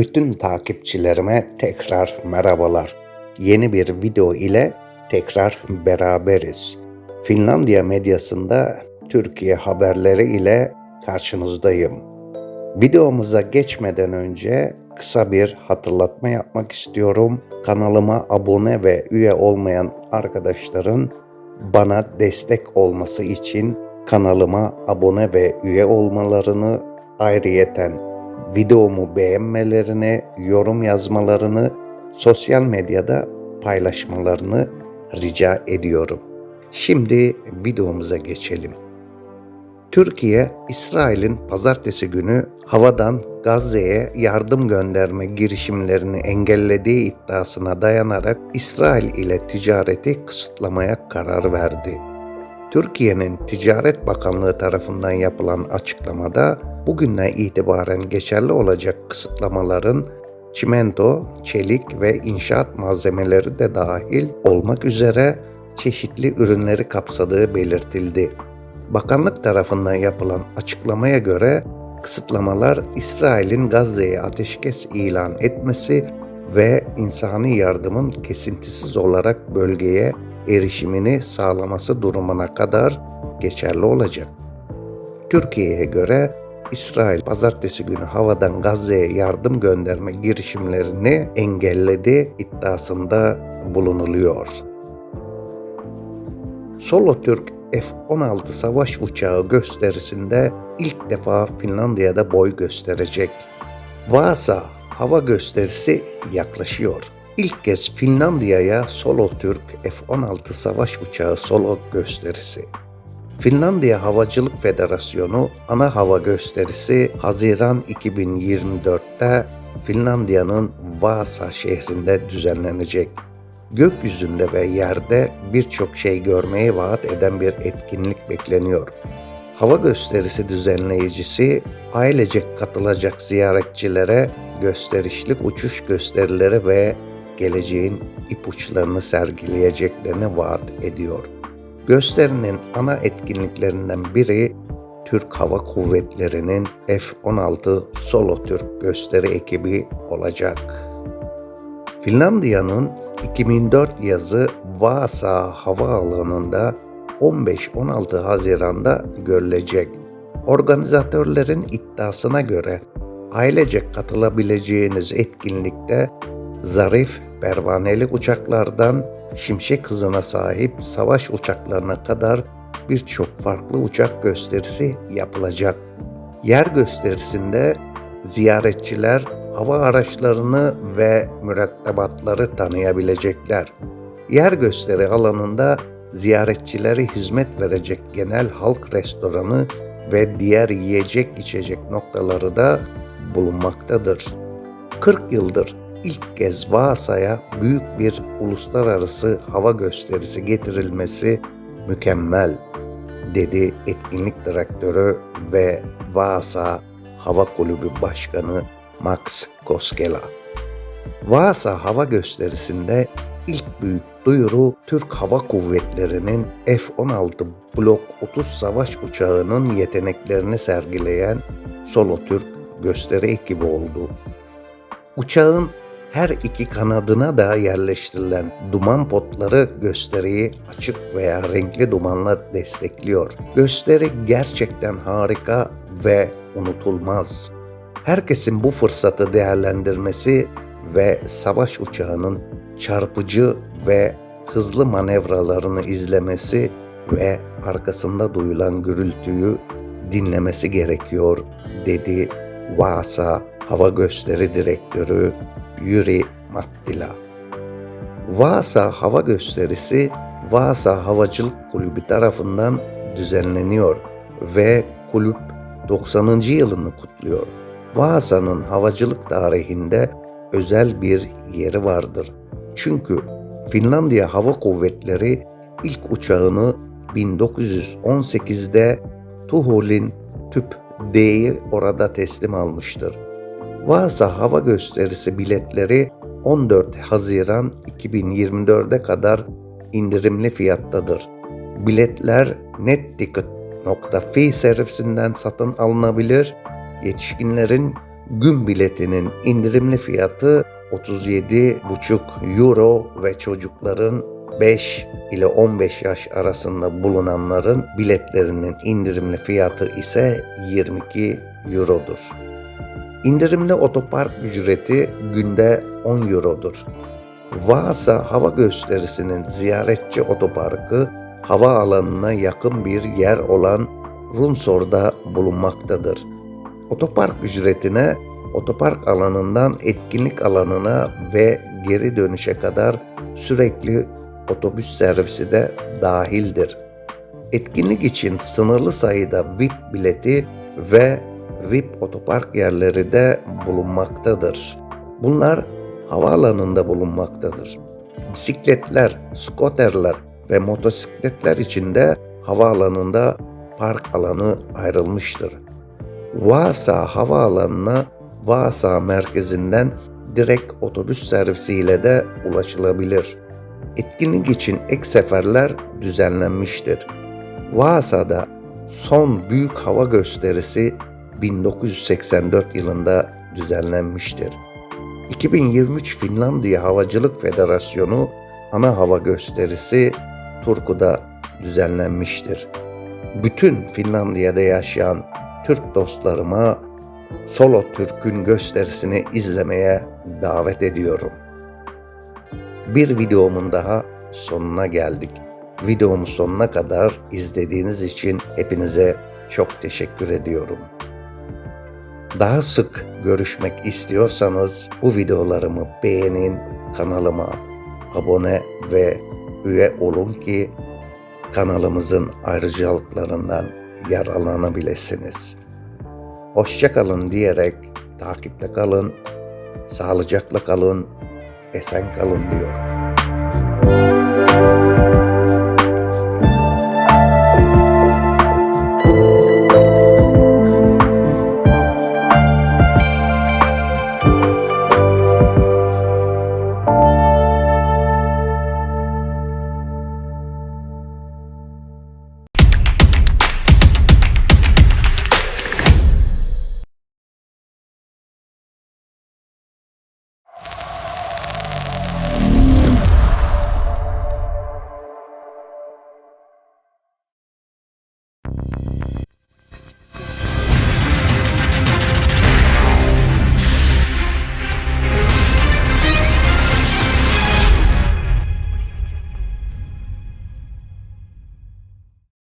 Bütün takipçilerime tekrar merhabalar. Yeni bir video ile tekrar beraberiz. Finlandiya medyasında Türkiye haberleri ile karşınızdayım. Videomuza geçmeden önce kısa bir hatırlatma yapmak istiyorum. Kanalıma abone ve üye olmayan arkadaşların bana destek olması için kanalıma abone ve üye olmalarını ayrıyeten videomu beğenmelerini, yorum yazmalarını, sosyal medyada paylaşmalarını rica ediyorum. Şimdi videomuza geçelim. Türkiye, İsrail'in pazartesi günü havadan Gazze'ye yardım gönderme girişimlerini engellediği iddiasına dayanarak İsrail ile ticareti kısıtlamaya karar verdi. Türkiye'nin Ticaret Bakanlığı tarafından yapılan açıklamada bugünden itibaren geçerli olacak kısıtlamaların çimento, çelik ve inşaat malzemeleri de dahil olmak üzere çeşitli ürünleri kapsadığı belirtildi. Bakanlık tarafından yapılan açıklamaya göre kısıtlamalar İsrail'in Gazze'ye ateşkes ilan etmesi ve insani yardımın kesintisiz olarak bölgeye erişimini sağlaması durumuna kadar geçerli olacak. Türkiye'ye göre İsrail pazartesi günü havadan Gazze'ye yardım gönderme girişimlerini engelledi iddiasında bulunuluyor. Solo Türk F-16 savaş uçağı gösterisinde ilk defa Finlandiya'da boy gösterecek. Vasa hava gösterisi yaklaşıyor. İlk kez Finlandiya'ya Solo Türk F-16 savaş uçağı solo gösterisi. Finlandiya Havacılık Federasyonu ana hava gösterisi Haziran 2024'te Finlandiya'nın Vaasa şehrinde düzenlenecek. Gökyüzünde ve yerde birçok şey görmeyi vaat eden bir etkinlik bekleniyor. Hava gösterisi düzenleyicisi ailecek katılacak ziyaretçilere gösterişli uçuş gösterileri ve geleceğin ipuçlarını sergileyeceklerini vaat ediyor. Gösterinin ana etkinliklerinden biri Türk Hava Kuvvetleri'nin F-16 Solo Türk gösteri ekibi olacak. Finlandiya'nın 2004 yazı Vaasa Havaalanı'nda 15-16 Haziran'da görülecek. Organizatörlerin iddiasına göre ailecek katılabileceğiniz etkinlikte zarif pervaneli uçaklardan şimşek hızına sahip savaş uçaklarına kadar birçok farklı uçak gösterisi yapılacak. Yer gösterisinde ziyaretçiler hava araçlarını ve mürettebatları tanıyabilecekler. Yer gösteri alanında ziyaretçilere hizmet verecek genel halk restoranı ve diğer yiyecek içecek noktaları da bulunmaktadır. 40 yıldır ilk kez Vaasa'ya büyük bir uluslararası hava gösterisi getirilmesi mükemmel, dedi etkinlik direktörü ve Vaasa Hava Kulübü Başkanı Max Koskela. Vaasa hava gösterisinde ilk büyük duyuru Türk Hava Kuvvetleri'nin F-16 Blok 30 savaş uçağının yeteneklerini sergileyen Solo Türk gösteri ekibi oldu. Uçağın her iki kanadına da yerleştirilen duman potları gösteriyi açık veya renkli dumanla destekliyor. Gösteri gerçekten harika ve unutulmaz. Herkesin bu fırsatı değerlendirmesi ve savaş uçağının çarpıcı ve hızlı manevralarını izlemesi ve arkasında duyulan gürültüyü dinlemesi gerekiyor dedi Vasa Hava Gösteri Direktörü Yuri Mattila. Vaasa Hava Gösterisi Vaasa Havacılık Kulübü tarafından düzenleniyor ve kulüp 90. yılını kutluyor. Vaasa'nın havacılık tarihinde özel bir yeri vardır. Çünkü Finlandiya Hava Kuvvetleri ilk uçağını 1918'de Tuholin Tüp D'yi orada teslim almıştır. Vaasa hava gösterisi biletleri 14 Haziran 2024'e kadar indirimli fiyattadır. Biletler netticket.fi servisinden satın alınabilir. Yetişkinlerin Gün biletinin indirimli fiyatı 37,5 euro ve çocukların 5 ile 15 yaş arasında bulunanların biletlerinin indirimli fiyatı ise 22 eurodur. İndirimli otopark ücreti günde 10 eurodur. Vasa Hava Gösterisi'nin ziyaretçi otoparkı hava alanına yakın bir yer olan Runsor'da bulunmaktadır. Otopark ücretine otopark alanından etkinlik alanına ve geri dönüşe kadar sürekli otobüs servisi de dahildir. Etkinlik için sınırlı sayıda VIP bileti ve VIP otopark yerleri de bulunmaktadır. Bunlar havaalanında bulunmaktadır. Bisikletler, skoterler ve motosikletler için de havaalanında park alanı ayrılmıştır. Vasa havaalanına Vasa merkezinden direkt otobüs servisiyle de ulaşılabilir. Etkinlik için ek seferler düzenlenmiştir. Vasa'da son büyük hava gösterisi 1984 yılında düzenlenmiştir. 2023 Finlandiya Havacılık Federasyonu ana hava gösterisi Turku'da düzenlenmiştir. Bütün Finlandiya'da yaşayan Türk dostlarıma Solo Türk'ün gösterisini izlemeye davet ediyorum. Bir videomun daha sonuna geldik. Videomu sonuna kadar izlediğiniz için hepinize çok teşekkür ediyorum. Daha sık görüşmek istiyorsanız bu videolarımı beğenin, kanalıma abone ve üye olun ki kanalımızın ayrıcalıklarından yararlanabilirsiniz. Hoşçakalın diyerek takipte kalın, sağlıcakla kalın, esen kalın diyorum.